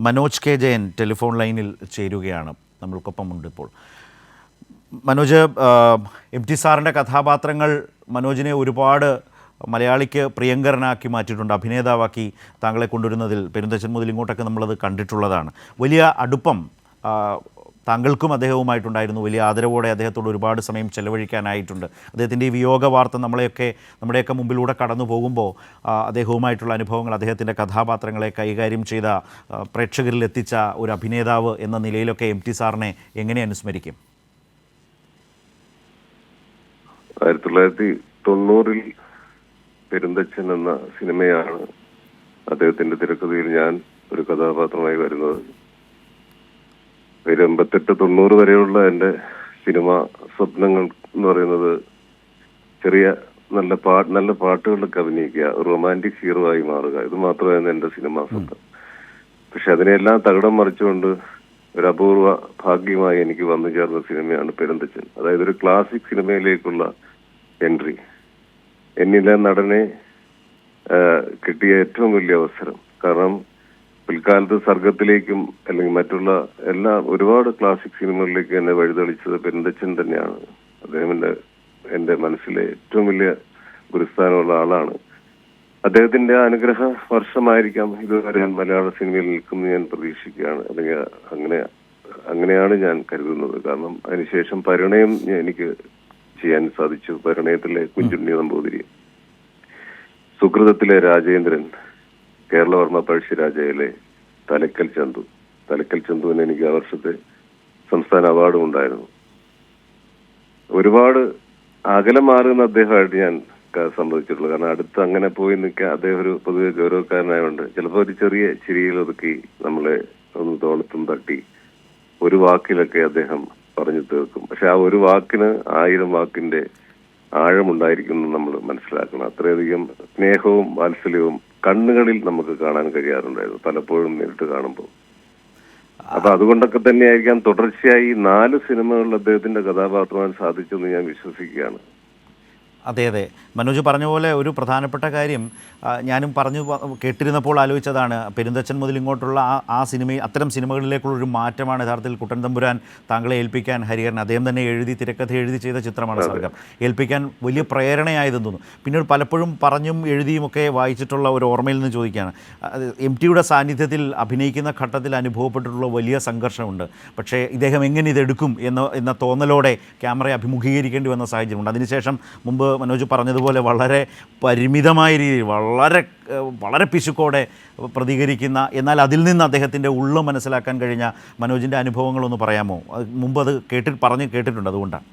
Manoj K Jayan telephone ലൈനിൽ ചേരുകയാണ്. നമ്മൾക്കൊപ്പമുണ്ട് ഇപ്പോൾ. മനോജ് എം ടി സാറിന്റെ കഥാപാത്രങ്ങൾ മനോജിനെ ഒരുപാട് മലയാളിക്ക് പ്രിയങ്കരനാക്കി മാറ്റിയിട്ടുണ്ട് അഭിനേതാവാക്കി താങ്കളെ കൊണ്ടുവരുന്നതിൽ. പെരുന്തച്ചൻ മുതൽ ഇങ്ങോട്ടൊക്കെ നമ്മളത് കണ്ടിട്ടുള്ളതാണ്. വലിയ അടുപ്പം താങ്കൾക്കും അദ്ദേഹവുമായിട്ടുണ്ടായിരുന്നു. വലിയ ആദരവോടെ അദ്ദേഹത്തോട് ഒരുപാട് സമയം ചെലവഴിക്കാനായിട്ടുണ്ട്. അദ്ദേഹത്തിന്റെ ഈ വിയോഗ വാർത്ത നമ്മളെയൊക്കെ നമ്മുടെയൊക്കെ മുമ്പിലൂടെ കടന്നു പോകുമ്പോൾ അദ്ദേഹവുമായിട്ടുള്ള അനുഭവങ്ങൾ അദ്ദേഹത്തിന്റെ കഥാപാത്രങ്ങളെ കൈകാര്യം ചെയ്ത പ്രേക്ഷകരിൽ എത്തിച്ച ഒരു അഭിനേതാവ് എന്ന നിലയിലൊക്കെ എം ടി സാറിനെ എങ്ങനെ അനുസ്മരിക്കും? ആയിരത്തി തൊള്ളായിരത്തി തൊണ്ണൂറിൽ പെരുന്തച്ഛൻ എന്ന സിനിമയാണ് അദ്ദേഹത്തിന്റെ തിരക്കഥയിൽ ഞാൻ ഒരു കഥാപാത്രമായി വരുന്നത്. ഒരു എൺപത്തെട്ട് തൊണ്ണൂറ് വരെയുള്ള എന്റെ സിനിമ സ്വപ്നങ്ങൾ എന്ന് പറയുന്നത് ചെറിയ നല്ല പാട്ട് നല്ല പാട്ടുകളൊക്കെ അഭിനയിക്കുക റൊമാന്റിക് ഹീറോ ആയി മാറുക ഇത് മാത്രമായിരുന്നു എന്റെ സിനിമ സ്വപ്നം. പക്ഷെ അതിനെല്ലാം തകിടം മറിച്ചുകൊണ്ട് ഒരു അപൂർവ ഭാഗ്യമായി എനിക്ക് വന്നു ചേർന്ന സിനിമയാണ് പെരുന്തച്ചൻ. അതായത് ഒരു ക്ലാസിക് സിനിമയിലേക്കുള്ള എൻട്രി എന്നിലെ നടനെ കിട്ടിയ ഏറ്റവും വലിയ അവസരം. കാരണം പിൽക്കാലത്ത് സർഗത്തിലേക്കും അല്ലെങ്കിൽ മറ്റുള്ള എല്ലാ ഒരുപാട് ക്ലാസിക് സിനിമകളിലേക്ക് എന്നെ വഴിതെളിച്ചത് പെരുന്തച്ചൻ തന്നെയാണ്. അദ്ദേഹം എന്റെ മനസ്സിലെ ഏറ്റവും വലിയ ഗുരുസ്ഥാനമുള്ള ആളാണ്. അദ്ദേഹത്തിന്റെ അനുഗ്രഹ വർഷമായിരിക്കാം ഇതുവരെ ഞാൻ മലയാള സിനിമയിൽ നിൽക്കുമെന്ന് ഞാൻ പ്രതീക്ഷിക്കുകയാണ്. അല്ലെങ്കിൽ അങ്ങനെ അങ്ങനെയാണ് ഞാൻ കരുതുന്നത്. കാരണം അതിനുശേഷം പരിണയം എനിക്ക് ചെയ്യാൻ സാധിച്ചു. പരിണയത്തിലെ കുഞ്ചുണ്ണി നമ്പൂതിരി. സുഹൃതത്തിലെ രാജേന്ദ്രൻ. കേരളവർമ്മ പഴശ്ശിരാജയിലെ തലക്കൽ ചന്തു. തലക്കൽ ചന്തുവിന് എനിക്ക് ആ വർഷത്തെ സംസ്ഥാന അവാർഡും ഉണ്ടായിരുന്നു. ഒരുപാട് അകലം മാറുന്ന അദ്ദേഹമായിട്ട് ഞാൻ സംഭവിച്ചിട്ടുള്ളൂ കാരണം അടുത്ത് അങ്ങനെ പോയി നിൽക്കാൻ അദ്ദേഹം ഒരു പൊതുവെ ഗൗരവക്കാരനായതുകൊണ്ട് ചിലപ്പോൾ ഒരു ചെറിയ ചിരിയിൽ ഒതുക്കി നമ്മളെ ഒന്ന് തോളത്തും തട്ടി ഒരു വാക്കിലൊക്കെ അദ്ദേഹം പറഞ്ഞു തീർക്കും. പക്ഷെ ആ ഒരു വാക്കിന് ആയിരം വാക്കിന്റെ ആഴമുണ്ടായിരിക്കുന്നു നമ്മൾ മനസ്സിലാക്കണം. അത്രയധികം സ്നേഹവും വാത്സല്യവും കണ്ണുകളിൽ നമുക്ക് കാണാൻ കഴിയാറുണ്ടായിരുന്നു പലപ്പോഴും നേരിട്ട് കാണുമ്പോൾ. അപ്പൊ അതുകൊണ്ടൊക്കെ തന്നെയായിരിക്കാം തുടർച്ചയായി നാല് സിനിമകളിൽ അദ്ദേഹത്തിന്റെ കഥാപാത്രമാൻ സാധിച്ചെന്ന് ഞാൻ വിശ്വസിക്കുകയാണ്. അതെ അതെ. മനോജ് പറഞ്ഞ പോലെ ഒരു പ്രധാനപ്പെട്ട കാര്യം ഞാനും പറഞ്ഞു കേട്ടിരുന്നപ്പോൾ ആലോചിച്ചതാണ് പെരുന്തച്ചൻ മുതൽ ഇങ്ങോട്ടുള്ള ആ ആ സിനിമ അത്തരം സിനിമകളിലേക്കുള്ള ഒരു മാറ്റമാണ് യഥാർത്ഥത്തിൽ കുട്ടൻ തമ്പുരാൻ താങ്കളെ ഏൽപ്പിക്കാൻ ഹരിഹരൻ അദ്ദേഹം തന്നെ എഴുതി തിരക്കഥ എഴുതി ചെയ്ത ചിത്രമാണ് സർഗം. ഏൽപ്പിക്കാൻ വലിയ പ്രേരണയായതെന്ന് തോന്നുന്നു. പിന്നീട് പലപ്പോഴും പറഞ്ഞും എഴുതിയും ഒക്കെ വായിച്ചിട്ടുള്ള ഒരു ഓർമ്മയിൽ നിന്ന് ചോദിക്കുകയാണ്. എം ടിയുടെ സാന്നിധ്യത്തിൽ അഭിനയിക്കുന്ന ഘട്ടത്തിൽ അനുഭവപ്പെട്ടിട്ടുള്ള വലിയ സംഘർഷമുണ്ട്. പക്ഷേ ഇദ്ദേഹം എങ്ങനെ ഇതെടുക്കും എന്ന എന്ന തോന്നലോടെ ക്യാമറയെ അഭിമുഖീകരിക്കേണ്ടി വന്ന സാഹചര്യമുണ്ട്. അതിനുശേഷം മുമ്പ് മനോജ് പറഞ്ഞതുപോലെ വളരെ പരിമിതമായ രീതിയിൽ വളരെ വളരെ പിശുക്കോടെ പ്രതികരിക്കുന്ന എന്നാൽ അതിൽ നിന്ന് അദ്ദേഹത്തിന്റെ ഉള്ളു മനസ്സിലാക്കാൻ കഴിഞ്ഞ മനോജിന്റെ അനുഭവങ്ങളൊന്ന് പറയാമോ? മുമ്പ് അത് കേട്ടി പറഞ്ഞ് കേട്ടിട്ടുണ്ട് അതുകൊണ്ടാണ്.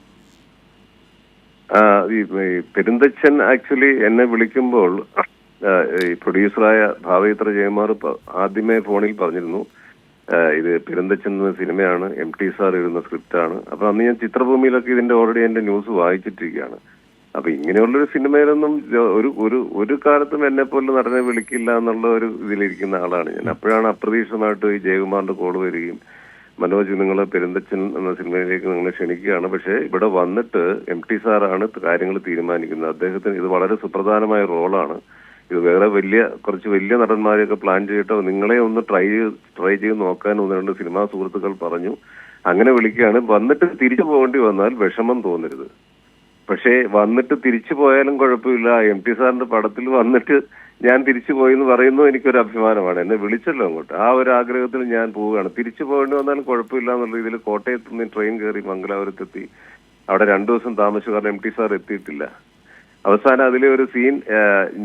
പെരുന്തച്ഛൻ ആക്ച്വലി എന്നെ വിളിക്കുമ്പോൾ ഈ പ്രൊഡ്യൂസറായ ഭാവയിത്ര ജയമാർ ആദ്യമേ ഫോണിൽ പറഞ്ഞിരുന്നു. ഇത് പെരുന്തച്ഛൻ എന്ന സിനിമയാണ് എം ടി സാർ എഴുതുന്ന സ്ക്രിപ്റ്റാണ്. അപ്പൊ അന്ന് ഞാൻ ചിത്രഭൂമിയിലൊക്കെ ഇതിന്റെ ഓൾറെഡി എന്റെ ന്യൂസ് വായിച്ചിട്ടിരിക്കുകയാണ്. അപ്പൊ ഇങ്ങനെയുള്ളൊരു സിനിമയിലൊന്നും ഒരു ഒരു ഒരു കാലത്തും എന്നെ പോലെ നടനെ വിളിക്കില്ല എന്നുള്ള ഒരു ഇതിലിരിക്കുന്ന ആളാണ് ഞാൻ. അപ്പോഴാണ് അപ്രതീക്ഷിതമായിട്ട് ഈ ജയകുമാറിന്റെ കോൾ വരികയും മനോജ് നിങ്ങൾ പെരുന്തച്ചൻ എന്ന സിനിമയിലേക്ക് നിങ്ങളെ ക്ഷണിക്കുകയാണ്. പക്ഷേ ഇവിടെ വന്നിട്ട് എം ടി സാറാണ് കാര്യങ്ങൾ തീരുമാനിക്കുന്നത്. അദ്ദേഹത്തിന് ഇത് വളരെ സുപ്രധാനമായ റോളാണ്. ഇത് വേറെ വലിയ കുറച്ച് വലിയ നടന്മാരെയൊക്കെ പ്ലാൻ ചെയ്തിട്ടോ നിങ്ങളെ ഒന്ന് ട്രൈ ചെയ്ത് ട്രൈ ചെയ്ത് നോക്കാൻ ഒന്ന് രണ്ട് സിനിമാ സുഹൃത്തുക്കൾ പറഞ്ഞു. അങ്ങനെ വിളിക്കുകയാണ്. വന്നിട്ട് തിരിച്ചു പോകേണ്ടി വന്നാൽ വിഷമം തോന്നരുത്. പക്ഷേ വന്നിട്ട് തിരിച്ചു പോയാലും കുഴപ്പമില്ല. എം ടി സാറിന്റെ പടത്തിൽ വന്നിട്ട് ഞാൻ തിരിച്ചു പോയി എന്ന് പറയുന്നു എനിക്കൊരു അഭിമാനമാണ്. എന്നെ വിളിച്ചല്ലോ അങ്ങോട്ട്. ആ ഒരു ആഗ്രഹത്തിൽ ഞാൻ പോവുകയാണ്. തിരിച്ചു പോകേണ്ടി വന്നാലും കുഴപ്പമില്ല എന്നുള്ള രീതിയിൽ കോട്ടയത്ത് നിന്ന് ട്രെയിൻ കയറി മംഗലാപുരത്തെത്തി. അവിടെ രണ്ടു ദിവസം താമസിച്ചു. കാരണം എം ടി സാർ എത്തിയിട്ടില്ല. അവസാനം അതിലെ ഒരു സീൻ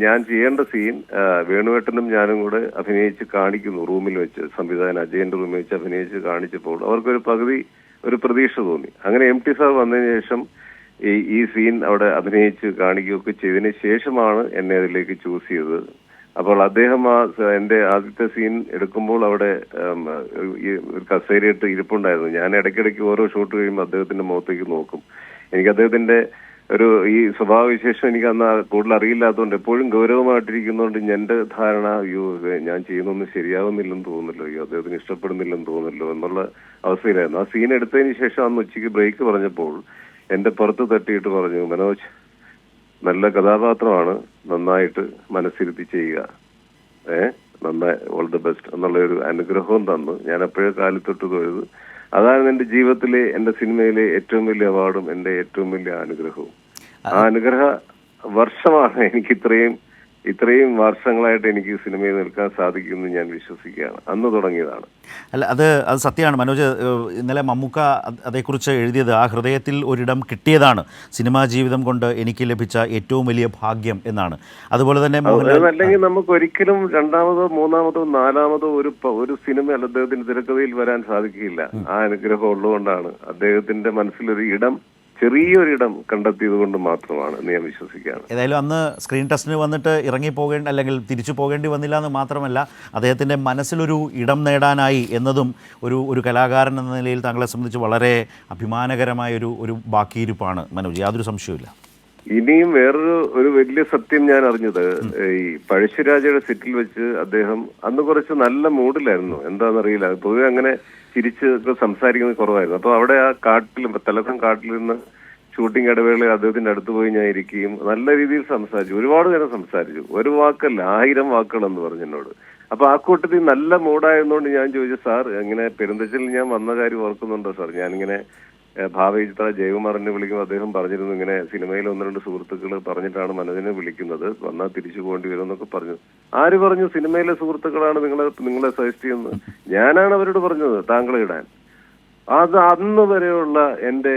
ഞാൻ ചെയ്യേണ്ട സീൻ വേണുവേട്ടനും ഞാനും കൂടെ അഭിനയിച്ച് കാണിക്കുന്നു. റൂമിൽ വെച്ച് സംവിധായകൻ അജയന്റെ റൂമിൽ വെച്ച് അഭിനയിച്ച് കാണിച്ചപ്പോൾ അവർക്കൊരു പകുതി ഒരു പ്രതീക്ഷ തോന്നി. അങ്ങനെ എം ടി സാർ വന്നതിന് ശേഷം ഈ സീൻ അവിടെ അഭിനയിച്ച് കാണിക്കുകയൊക്കെ ചെയ്തതിന് ശേഷമാണ് എന്നെ അതിലേക്ക് ചൂസ് ചെയ്തത്. അപ്പോൾ അദ്ദേഹം ആ എന്റെ ആദ്യത്തെ സീൻ എടുക്കുമ്പോൾ അവിടെ ഒരു കസേരയിട്ട് ഇരിപ്പുണ്ടായിരുന്നു. ഞാൻ ഇടയ്ക്കിടയ്ക്ക് ഓരോ ഷൂട്ട് കഴിയുമ്പോൾ അദ്ദേഹത്തിന്റെ മുഖത്തേക്ക് നോക്കും. എനിക്ക് അദ്ദേഹത്തിന്റെ ഒരു ഈ സ്വഭാവവിശേഷം എനിക്ക് അന്ന് കൂടുതൽ അറിയില്ലാത്തതുകൊണ്ട് എപ്പോഴും ഗൗരവമായിട്ടിരിക്കുന്നതുകൊണ്ട് എന്റെ ധാരണ അയ്യോ ഞാൻ ചെയ്യുന്നൊന്നും ശരിയാവുന്നില്ലെന്ന് തോന്നുന്നല്ലോ. അയ്യോ അദ്ദേഹത്തിന് ഇഷ്ടപ്പെടുന്നില്ലെന്ന് തോന്നുന്നല്ലോ എന്നുള്ള അവസ്ഥയിലായിരുന്നു. ആ സീൻ എടുത്തതിന് ശേഷം അന്ന് ഉച്ചയ്ക്ക് ബ്രേക്ക് പറഞ്ഞപ്പോൾ എന്റെ പുറത്ത് തട്ടിയിട്ട് പറഞ്ഞു മനോജ് നല്ല കഥാപാത്രമാണ്. നന്നായിട്ട് മനസ്സിരുത്തി ചെയ്യുക. ഏ? നന്നായി ഓൾ ദ ബെസ്റ്റ് എന്നുള്ള ഒരു അനുഗ്രഹവും തന്നു. ഞാൻ അപ്പോഴേ കാലിത്തൊട്ട് തൊഴുത്. അതാണ് എന്റെ ജീവിതത്തിലെ എന്റെ സിനിമയിലെ ഏറ്റവും വലിയ അവാർഡും എന്റെ ഏറ്റവും വലിയ അനുഗ്രഹവും. ആ അനുഗ്രഹ വർഷമാണ് എനിക്ക് ഇത്രയും ഇത്രയും വർഷങ്ങളായിട്ട് എനിക്ക് സിനിമയിൽ നിൽക്കാൻ സാധിക്കുമെന്ന് ഞാൻ വിശ്വസിക്കുകയാണ്. അന്ന് തുടങ്ങിയതാണ്. അല്ല അത് അത് സത്യമാണ്. മനോജ് ഇന്നലെ മമ്മൂക്ക അത് അതേക്കുറിച്ച് എഴുതിയത് ആ ഹൃദയത്തിൽ ഒരിടം കിട്ടിയതാണ്. സിനിമാ ജീവിതം കൊണ്ട് എനിക്ക് ലഭിച്ച ഏറ്റവും വലിയ ഭാഗ്യം എന്നാണ്. അതുപോലെ തന്നെ അല്ലെങ്കിൽ നമുക്ക് ഒരിക്കലും രണ്ടാമതോ മൂന്നാമതോ നാലാമതോ ഒരു ഒരു സിനിമ അല്ല അദ്ദേഹത്തിന്റെ തിരക്കഥയിൽ വരാൻ സാധിക്കില്ല ആ അനുഗ്രഹം ഉള്ളതുകൊണ്ടാണ് അദ്ദേഹത്തിന്റെ മനസ്സിലൊരു ഇടം ചെറിയൊരിടം കണ്ടെത്തിയത് കൊണ്ട് മാത്രമാണ് ഞാൻ വിശ്വസിക്കുകയാണ്. ഏതായാലും അന്ന് സ്ക്രീൻ ടെസ്റ്റിന് വന്നിട്ട് ഇറങ്ങി പോകേണ്ട അല്ലെങ്കിൽ തിരിച്ചു പോകേണ്ടി വന്നില്ല എന്ന് മാത്രമല്ല അദ്ദേഹത്തിന്റെ മനസ്സിലൊരു ഇടം നേടാനായി എന്നതും ഒരു ഒരു കലാകാരൻ എന്ന നിലയിൽ താങ്കളെ സംബന്ധിച്ച് വളരെ അഭിമാനകരമായ ഒരു ഒരു ബാക്കിയിരിപ്പാണ് മനോജ് യാതൊരു സംശയവുമില്ല. ഇനിയും വേറൊരു ഒരു വലിയ സത്യം ഞാൻ അറിഞ്ഞത് ഈ പഴശ്ശിരാജയുടെ സിറ്റിൽ വെച്ച് അദ്ദേഹം അന്ന് കുറച്ച് നല്ല മൂഡിലായിരുന്നു. എന്താണെന്നറിയില്ല. പൊതുവെ അങ്ങനെ ചിരിച്ച് സംസാരിക്കുന്നത് കുറവായിരുന്നു. അപ്പൊ അവിടെ ആ കാട്ടിൽ തലസം കാട്ടിൽ നിന്ന് ഷൂട്ടിംഗ് ഇടവേളയിൽ അദ്ദേഹത്തിന്റെ അടുത്ത് പോയി ഞാൻ ഇരിക്കുകയും നല്ല രീതിയിൽ സംസാരിച്ചു. ഒരുപാട് നേരം സംസാരിച്ചു. ഒരു വാക്കല്ല ആയിരം വാക്കുകൾ എന്ന് പറഞ്ഞു എന്നോട്. അപ്പൊ ആ കൂട്ടത്തിൽ നല്ല മൂഡായതുകൊണ്ട് ഞാൻ ചോദിച്ചു സാർ ഇങ്ങനെ പെരുന്തച്ചലിൽ ഞാൻ വന്ന കാര്യം ഓർക്കുന്നുണ്ടോ സാർ? ഞാനിങ്ങനെ ഏഹ് ഭാവചിത്ര ജയകുമാറിനെ വിളിക്കുമ്പോൾ അദ്ദേഹം പറഞ്ഞിരുന്നു ഇങ്ങനെ സിനിമയിൽ ഒന്ന് രണ്ട് സുഹൃത്തുക്കൾ പറഞ്ഞിട്ടാണ് മനോജിനെ വിളിക്കുന്നത്. വന്നാൽ തിരിച്ചു പോകേണ്ടി വരും എന്നൊക്കെ പറഞ്ഞു. ആര് പറഞ്ഞു? സിനിമയിലെ സുഹൃത്തുക്കളാണ് നിങ്ങളെ നിങ്ങളെ സജസ്റ്റ് ചെയ്യുന്നത്? ഞാനാണ് അവരോട് പറഞ്ഞത് താങ്കളെ ഇടാൻ. അത് അന്ന് വരെയുള്ള എന്റെ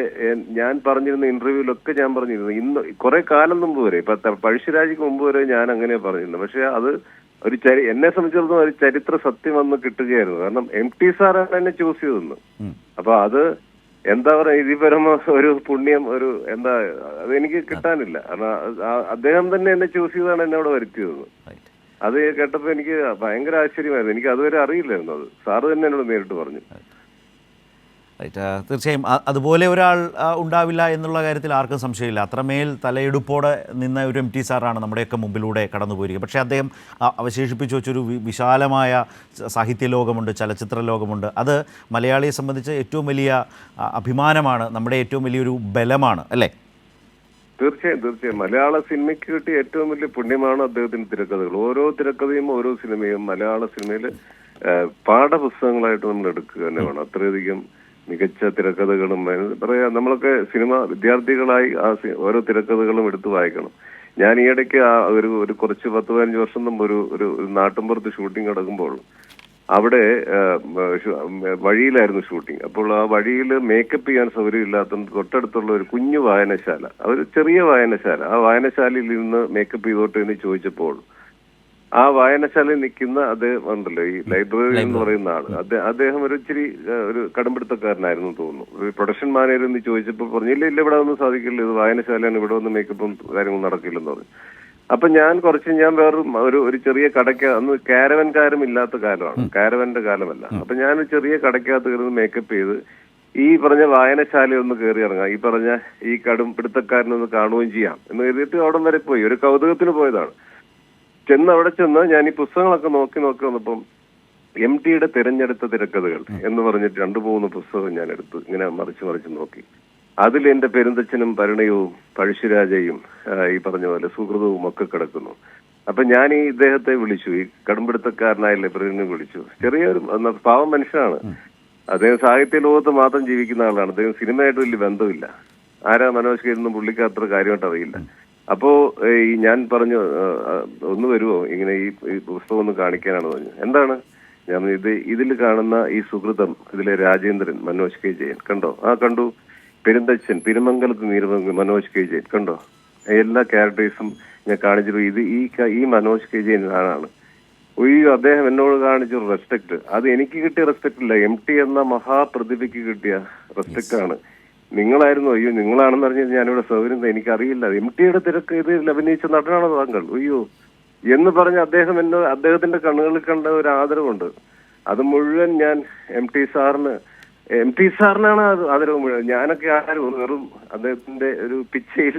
ഞാൻ പറഞ്ഞിരുന്ന ഇന്റർവ്യൂവിലൊക്കെ ഞാൻ പറഞ്ഞിരുന്നു. ഇന്ന് കുറെ കാലം മുമ്പ് വരെ ഇപ്പൊ പഴശ്ശിരാജിക്ക് പഴശ്ശിരാജയ്ക്ക് മുമ്പ് വരെ ഞാൻ അങ്ങനെ പറഞ്ഞിരുന്നു പക്ഷെ അത് ഒരു ചരി എന്നെ സംബന്ധിച്ചിടത്തോളം ഒരു ചരിത്ര സത്യം വന്ന് കിട്ടുകയായിരുന്നു. കാരണം എം ടി സാറാണ് എന്നെ ചൂസ് ചെയ്തെന്ന്. അപ്പൊ അത് എന്താ പറയാ ഇതിപരമ ഒരു പുണ്യം ഒരു എന്താ അത് എനിക്ക് കിട്ടാനില്ല. കാരണം അദ്ദേഹം തന്നെ എന്നെ ചൂസ് ചെയ്താണ് എന്നെ അവിടെ വരുത്തിയത്. അത് കേട്ടപ്പോ എനിക്ക് ഭയങ്കര ആശ്ചര്യമായിരുന്നു. എനിക്ക് അതുവരെ അറിയില്ലായിരുന്നു അത്. സാറ് തന്നെ എന്നോട് നേരിട്ട് പറഞ്ഞു. റൈറ്റ് ആ, തീർച്ചയായും അതുപോലെ ഒരാൾ ഉണ്ടാവില്ല എന്നുള്ള കാര്യത്തിൽ ആർക്കും സംശയമില്ല. അത്രമേൽ തലയെടുപ്പോടെ നിന്ന ഒരു എം ടി സാറാണ് നമ്മുടെയൊക്കെ മുമ്പിലൂടെ കടന്നു പോയിരിക്കുക പക്ഷേ അദ്ദേഹം അവശേഷിപ്പിച്ചു വെച്ചൊരു വിശാലമായ സാഹിത്യ ലോകമുണ്ട് ചലച്ചിത്ര ലോകമുണ്ട് അത് മലയാളിയെ സംബന്ധിച്ച് ഏറ്റവും വലിയ അഭിമാനമാണ് നമ്മുടെ ഏറ്റവും വലിയൊരു ബലമാണ് അല്ലേ? തീർച്ചയായും തീർച്ചയായും. മലയാള സിനിമയ്ക്ക് കിട്ടിയ ഏറ്റവും വലിയ പുണ്യമാണ് അദ്ദേഹത്തിന്റെ തിരക്കഥകൾ. ഓരോ തിരക്കഥയും ഓരോ സിനിമയും മലയാള സിനിമയിൽ പാഠപുസ്തകങ്ങളായിട്ട് നമ്മൾ എടുക്കുക തന്നെ വേണം അത്രയധികം മികച്ച തിരക്കഥകളും പറയാ നമ്മളൊക്കെ സിനിമ വിദ്യാർത്ഥികളായി ആ ഓരോ തിരക്കഥകളും എടുത്തു വായിക്കണം. ഞാൻ ഈ ഇടയ്ക്ക് ആ ഒരു ഒരു കുറച്ച് പത്ത് പതിനഞ്ച് വർഷം മുമ്പ് ഒരു ഒരു നാട്ടിൻപുറത്ത് ഷൂട്ടിംഗ് നടക്കുമ്പോൾ അവിടെ വഴിയിലായിരുന്നു ഷൂട്ടിംഗ്. അപ്പോൾ ആ വഴിയിൽ മേക്കപ്പ് ചെയ്യാൻ സൗകര്യം ഇല്ലാത്ത തൊട്ടടുത്തുള്ള ഒരു കുഞ്ഞു വായനശാല ഒരു ചെറിയ വായനശാല. ആ വായനശാലയിൽ ഇരുന്ന് മേക്കപ്പ് ചെയ്തോട്ടെ എന്ന് ചോദിച്ചപ്പോൾ ആ വായനശാലയിൽ നിൽക്കുന്ന അദ്ദേഹം ഉണ്ടല്ലോ ഈ ലൈബ്രറി എന്ന് പറയുന്ന ആൾ. അദ്ദേഹം അദ്ദേഹം ഒരു ഇച്ചിരി ഒരു കടമ്പിടുത്തക്കാരനായിരുന്നു തോന്നുന്നു. ഒരു പ്രൊഡക്ഷൻ മാനേജർ എന്ന് ചോദിച്ചപ്പോൾ പറഞ്ഞു ഇല്ല ഇല്ല ഇവിടെ ഒന്നും സാധിക്കില്ല. ഇത് വായനശാലയാണ്. ഇവിടെ ഒന്നും മേക്കപ്പും കാര്യങ്ങളും നടക്കില്ലെന്ന് പറഞ്ഞു. അപ്പൊ ഞാൻ കുറച്ച് ഞാൻ വേറെ ഒരു ഒരു ചെറിയ കടയ്ക്ക് അന്ന് കാരവൻകാരം ഇല്ലാത്ത കാലമാണ്. കാരവന്റെ കാലമല്ല. അപ്പൊ ഞാൻ ഒരു ചെറിയ കടയ്ക്കകത്ത് കയറുന്ന മേക്കപ്പ് ചെയ്ത് ഈ പറഞ്ഞ വായനശാല ഒന്ന് കയറി ഇറങ്ങാം. ഈ പറഞ്ഞ ഈ കടും പിടുത്തക്കാരനൊന്ന് കാണുകയും ചെയ്യാം എന്ന് കരുതിയിട്ട് അവിടം വരെ പോയി. ഒരു കൗതുകത്തിന് പോയതാണ്. ചെന്ന് അവിടെ ചെന്ന് ഞാൻ ഈ പുസ്തകങ്ങളൊക്കെ നോക്കി നോക്കി വന്നപ്പം എം ടിയുടെ തിരഞ്ഞെടുത്ത തിരക്കഥകൾ എന്ന് പറഞ്ഞിട്ട് രണ്ടു മൂന്ന് പുസ്തകം ഞാൻ എടുത്തു. ഇങ്ങനെ മറിച്ച് മറിച്ച് നോക്കി. അതിൽ എന്റെ പെരുന്തച്ഛനും പരിണയവും പഴശ്ശിരാജയും ഈ പറഞ്ഞ പോലെ സുഹൃതവും ഒക്കെ കിടക്കുന്നു. അപ്പൊ ഞാൻ ഈ ഇദ്ദേഹത്തെ വിളിച്ചു. ഈ കടുംപിടുത്തക്കാരനായ ലൈബ്രറിനെ വിളിച്ചു. ചെറിയൊരു പാവം മനുഷ്യനാണ്. അദ്ദേഹം സാഹിത്യ ലോകത്ത് മാത്രം ജീവിക്കുന്ന ആളാണ്. അദ്ദേഹം സിനിമയായിട്ട് വലിയ ബന്ധമില്ല. ആരാ മനോജ് കയറുന്ന പുള്ളിക്ക് അത്ര കാര്യമായിട്ട് അറിയില്ല. അപ്പോ ഈ ഞാൻ പറഞ്ഞു ഒന്ന് വരുമോ ഇങ്ങനെ ഈ പുസ്തകം ഒന്ന് കാണിക്കാനാണ് പറഞ്ഞു. എന്താണ്? ഞാൻ ഇത് ഇതിൽ കാണുന്ന ഈ സുഹൃതം ഇതിലെ രാജേന്ദ്രൻ മനോജ് കെ. ജയൻ. കണ്ടോ? ആ കണ്ടു. പെരുന്തച്ഛൻ പെരുമംഗലത്ത് നീർമംഗ മനോജ് കെ. ജയൻ. കണ്ടോ? എല്ലാ ക്യാരക്ടേഴ്സും ഞാൻ കാണിച്ചു ഇത് ഈ ഈ മനോജ് കെ. ജയൻ ആളാണ്. ഒയ്യോ അദ്ദേഹം എന്നോട് കാണിച്ച റെസ്പെക്ട് അത് എനിക്ക് കിട്ടിയ റെസ്പെക്ട് ഇല്ല. എം ടി എന്ന മഹാപ്രതിഭയ്ക്ക് കിട്ടിയ റെസ്പെക്ട് ആണ്. നിങ്ങളായിരുന്നു അയ്യോ നിങ്ങളാണെന്ന് അറിഞ്ഞത് ഞാനിവിടെ സൗകര്യം എനിക്കറിയില്ല. എം ടിയുടെ തിരക്ക് ഇതിൽ അഭിനയിച്ച നടനാണോ താങ്കൾ? അയ്യോ എന്ന് പറഞ്ഞ അദ്ദേഹം എന്നെ അദ്ദേഹത്തിന്റെ കണ്ണുകളിൽ കണ്ട ഒരു ആദരവുണ്ട്. അത് മുഴുവൻ ഞാൻ എം ടി സാറിന് എം ടി സാറിനാണ് അത് ആദരവ് മുഴുവൻ. ഞാനൊക്കെ ആരും വെറും അദ്ദേഹത്തിന്റെ ഒരു പിച്ചയിൽ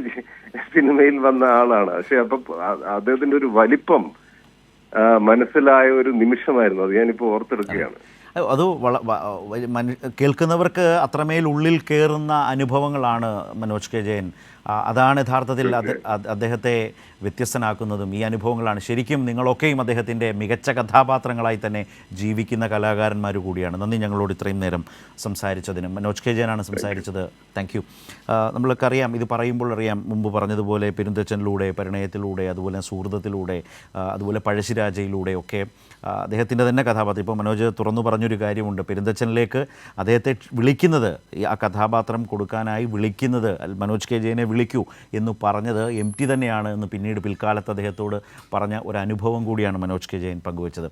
സിനിമയിൽ വന്ന ആളാണ്. പക്ഷെ അപ്പൊ അദ്ദേഹത്തിന്റെ ഒരു വലിപ്പം മനസ്സിലായ ഒരു നിമിഷമായിരുന്നു. അത് ഞാനിപ്പോ ഓർത്തെടുക്കുകയാണ്. അത് കേൾക്കുന്നവർക്ക് അത്രമേൽ ഉള്ളിൽ കയറുന്ന അനുഭവങ്ങളാണ് മനോജ് കെ ജയൻ. അതാണ് യഥാർത്ഥത്തിൽ അദ്ദേഹത്തെ വ്യത്യസ്തനാക്കുന്നതും ഈ അനുഭവങ്ങളാണ്. ശരിക്കും നിങ്ങളൊക്കെയും അദ്ദേഹത്തിന്റെ മികച്ച കഥാപാത്രങ്ങളായി തന്നെ ജീവിക്കുന്ന കലാകാരന്മാർ കൂടിയാണ്. നന്ദി ഞങ്ങളോട് ഇത്രയും നേരം സംസാരിച്ചതിന്. മനോജ് കെ. ജയനാണ് സംസാരിച്ചത്. താങ്ക് യു നമ്മൾക്കറിയാം ഇത് പറയുമ്പോൾ അറിയാം മുമ്പ് പറഞ്ഞതുപോലെ പെരുന്തച്ചനിലൂടെ പരിണയത്തിലൂടെ അതുപോലെ സുഹൃത്തത്തിലൂടെ അതുപോലെ പഴശ്ശിരാജയിലൂടെ ഒക്കെ അദ്ദേഹത്തിന്റെ തന്നെ കഥാപാത്രം. ഇപ്പോൾ മനോജ് തുറന്നു പറഞ്ഞൊരു കാര്യമുണ്ട്. പെരുന്തച്ചനിലേക്ക് അദ്ദേഹത്തെ വിളിക്കുന്നത് ആ കഥാപാത്രം കൊടുക്കാനായി വിളിക്കുന്നത് മനോജ് കെ. ജയനെ വിളിക്കൂ എന്ന് പറഞ്ഞത് എം ടി തന്നെയാണ് എന്ന് പിന്നീട് പിൽക്കാലത്ത് അദ്ദേഹത്തോട് പറഞ്ഞ ഒരു അനുഭവം കൂടിയാണ് മനോജ് കെ ജയൻ പങ്കുവച്ചത്.